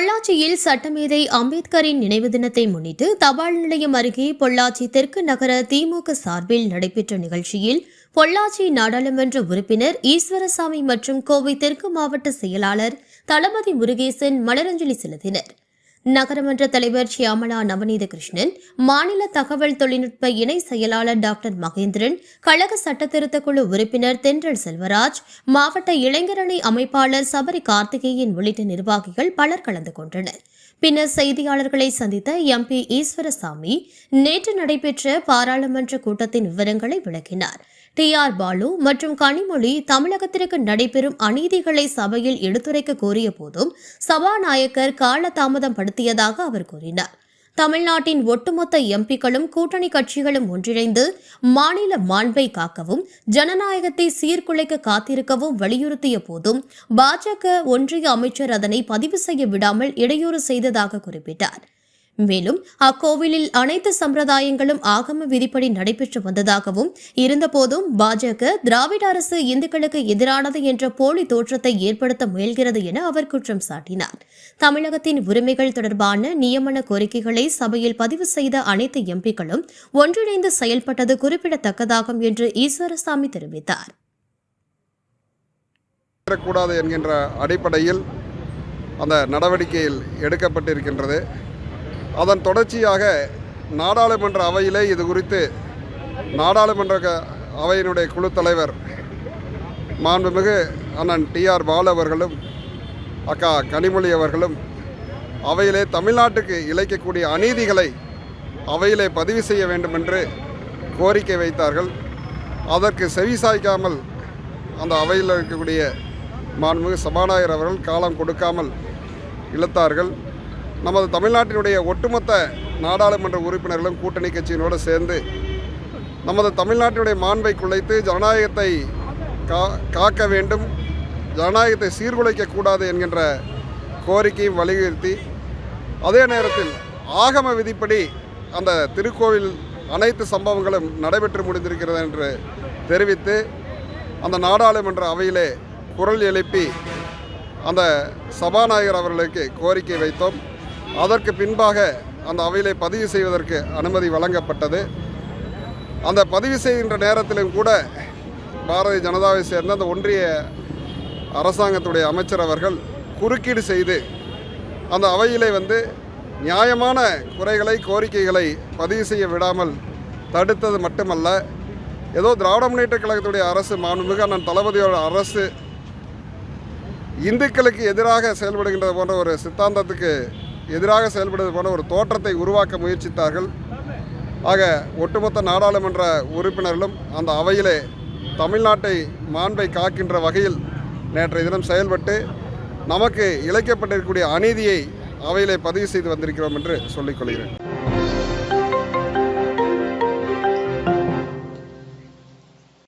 பொள்ளாச்சியில் சட்டமேதை அம்பேத்கரின் நினைவு தினத்தை முன்னிட்டு தபால் நிலையம் அருகே பொள்ளாச்சி தெற்கு நகர திமுக சார்பில் நடைபெற்ற நிகழ்ச்சியில் பொள்ளாச்சி நாடாளுமன்ற உறுப்பினர் ஈஸ்வரசாமி மற்றும் கோவை தெற்கு மாவட்ட செயலாளர் தளபதி முருகேசன் மலரஞ்சலி செலுத்தினர். நகரமன்ற தலைவர் சியாமலா நவநீத கிருஷ்ணன் மாநில தகவல் தொழில்நுட்ப இணை செயலாளர் டாக்டர் மகேந்திரன் கழக சட்டத்திருத்த குழு உறுப்பினர் தென்றல் செல்வராஜ் மாவட்ட இளைஞரணி அமைப்பாளர் சபரி கார்த்திகேயன் உள்ளிட்ட நிர்வாகிகள் பலர் கலந்து கொண்டனர். பின்னர் செய்தியாளர்களை சந்தித்த எம்பி ஈஸ்வரசாமி நேற்று நடைபெற்ற பாராளுமன்ற கூட்டத்தின் விவரங்களை விளக்கினார். டி ஆர் பாலு மற்றும் கனிமொழி தமிழகத்திற்கு நடைபெறும் அநீதிகளை சபையில் எடுத்துரைக்க கோரிய போதும் சபாநாயகர் காலதாமதம் படுத்தியதாக அவர் கூறினார். தமிழ்நாட்டின் ஒட்டுமொத்த எம்பிக்களும் கூட்டணி கட்சிகளும் ஒன்றிணைந்து மாநில மாண்பை காக்கவும் ஜனநாயகத்தை சீர்குலைக்க காத்திருக்கவும் வலியுறுத்திய போதும் பாஜக ஒன்றிய அமைச்சர் அதனை பதிவு செய்ய விடாமல் இடையூறு செய்ததாக குறிப்பிட்டார். மேலும் அக்கோவிலில் அனைத்து சம்பிரதாயங்களும் ஆகம விதிப்படி நடைபெற்று வந்ததாகவும் இருந்தபோதும் பாஜக திராவிட அரசு இந்துக்களுக்கு எதிரானது என்ற போலி தோற்றத்தை ஏற்படுத்த முயல்கிறது என அவர் குற்றம் சாட்டினார். தமிழகத்தின் உரிமைகள் தொடர்பான நியமன கோரிக்கைகளை சபையில் பதிவு செய்த அனைத்து எம்பிக்களும் ஒன்றிணைந்து செயல்பட்டது குறிப்பிடத்தக்கதாகும் என்று ஈஸ்வரசாமி தெரிவித்தார். கூடாது என்கின்ற அடிப்படையில் அந்த நடவடிக்கையில் எடுக்கப்பட்டிருக்கின்றது. அதன் தொடர்ச்சியாக நாடாளுமன்ற அவையிலே இது குறித்து நாடாளுமன்ற அவையினுடைய குழு தலைவர் மாண்புமிகு அண்ணன் டிஆர் பாலு அவர்களும் அக்கா கனிமொழி அவர்களும் அவையிலே தமிழ்நாட்டுக்கு இழைக்கக்கூடிய அநீதிகளை அவையிலே பதிவு செய்ய வேண்டும் என்று கோரிக்கை வைத்தார்கள். அதற்கு செவிசாய்க்காமல் அந்த அவையில் இருக்கக்கூடிய மாண்புமிகு சபாநாயகர் அவர்கள் காலம் கொடுக்காமல் இழுத்தார்கள். நமது தமிழ்நாட்டினுடைய ஒட்டுமொத்த நாடாளுமன்ற உறுப்பினர்களும் கூட்டணி கட்சியினோடு சேர்ந்து நமது தமிழ்நாட்டினுடைய மாண்பை குலைத்து ஜனநாயகத்தை கா காக்க வேண்டும் ஜனநாயகத்தை சீர்குலைக்கக்கூடாது என்கின்ற கோரிக்கையும் வலியுறுத்தி அதே நேரத்தில் ஆகம விதிப்படி அந்த திருக்கோவில் அனைத்து சம்பவங்களும் நடைபெற்று முடிந்திருக்கிறது என்று தெரிவித்து அந்த நாடாளுமன்ற அவையிலே குரல் எழுப்பி அந்த சபாநாயகர் அவர்களுக்கு கோரிக்கை வைத்தோம். அதற்கு பின்பாக அந்த அவையிலே பதிவு செய்வதற்கு அனுமதி வழங்கப்பட்டது. அந்த பதிவு செய்கின்ற நேரத்திலும் கூட பாரதிய ஜனதாவை சேர்ந்த அந்த ஒன்றிய அரசாங்கத்துடைய அமைச்சர் அவர்கள் குறுக்கீடு செய்து அந்த அவையிலே வந்து நியாயமான குறைகளை கோரிக்கைகளை பதிவு செய்ய விடாமல் தடுத்தது மட்டுமல்ல. ஏதோ திராவிட முன்னேற்ற கழகத்துடைய அரசு மாண்புமிகு அண்ணன் தளபதியோட அரசு இந்துக்களுக்கு எதிராக செயல்படுகின்றது போன்ற ஒரு சித்தாந்தத்துக்கு எதிராக செயல்படுவது போல ஒரு தோற்றத்தை உருவாக்க முயற்சித்தார்கள். ஆக ஒட்டுமொத்த நாடாளுமன்ற உறுப்பினர்களும் அந்த அவையிலே தமிழ்நாட்டை மாண்பை காக்கின்ற வகையில் நேற்றைய தினம் செயல்பட்டு நமக்கு இழைக்கப்பட்டிருக்கக்கூடிய அநீதியை அவையிலே பதிவு செய்து வந்திருக்கிறோம் என்று சொல்லிக்கொள்கிறேன்